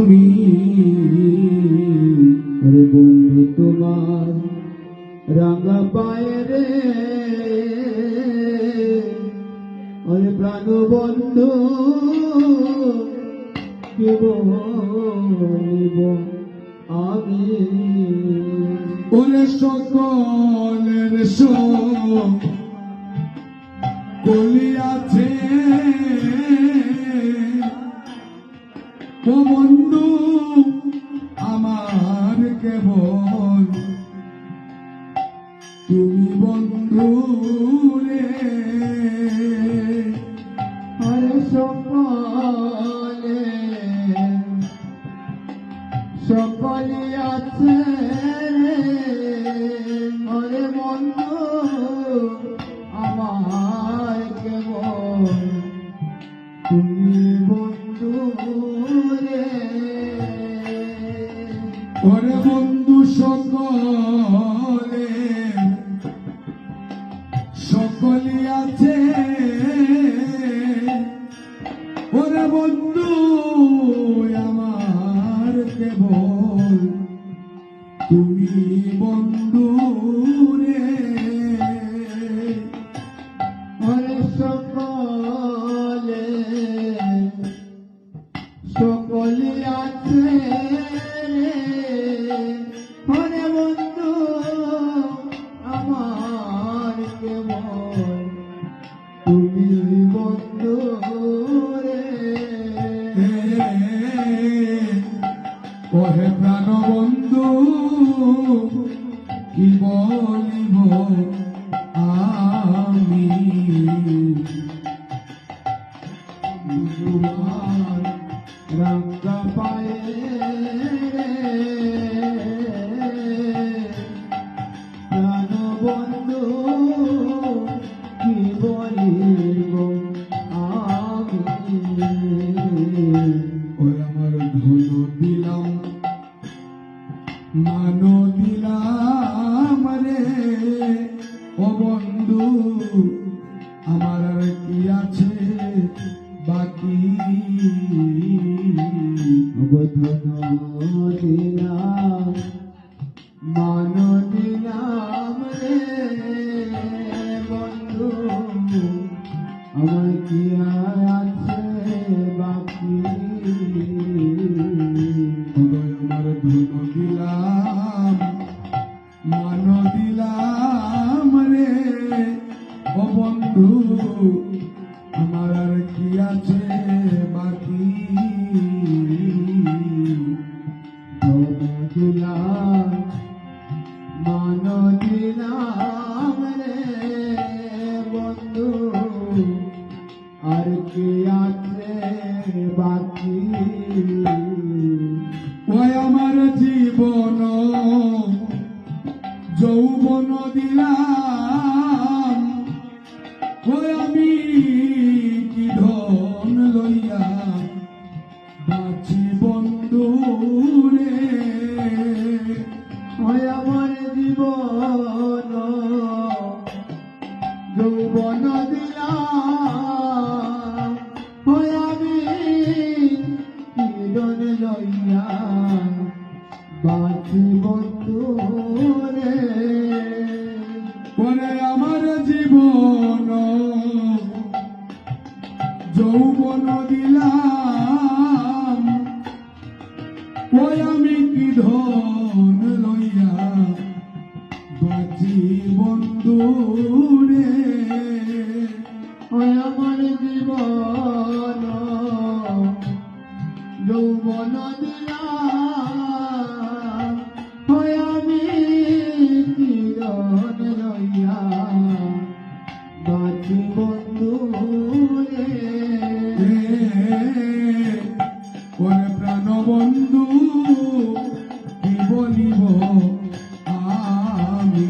আমি আরে বন্ধু তোমার রাঙা পায়ের আরে প্রাণ বন্ধু, কে আমি? ওরে সকলের শোক কলিয়াছে, ও তুমি বন্ধু রে আরে সকলে সকলে আছে আরে বন্ধু আমার কেবল তুমি বন্ধু রে ওরে বন্ধু সকলে। বন্ধু আমার কেবল। তুমি বন্ধু ওহে প্রাণ বন্ধু কি বলিব আমি? রঙ্গা পায়ে মান দিলাম রে। ও বন্ধু আমার আর কি আছে বাকি? অবধন আমার আর কি আছে বাকি? বন্ধু আর কি আছে বাকি আমার জীবন যৌবন দিলাম। আমি কিরণ লইয়া বাঁচি বন্ধু পরে আমার জীবন যৌবন দিলাম। ওই আমি কি ধন লইয়া বাজি বন্ধু রে আমার জীবন আমি কিরণ লইয়া বাঁচি বন্ধু ওরে প্রাণ বন্ধু কি বলিব আমি?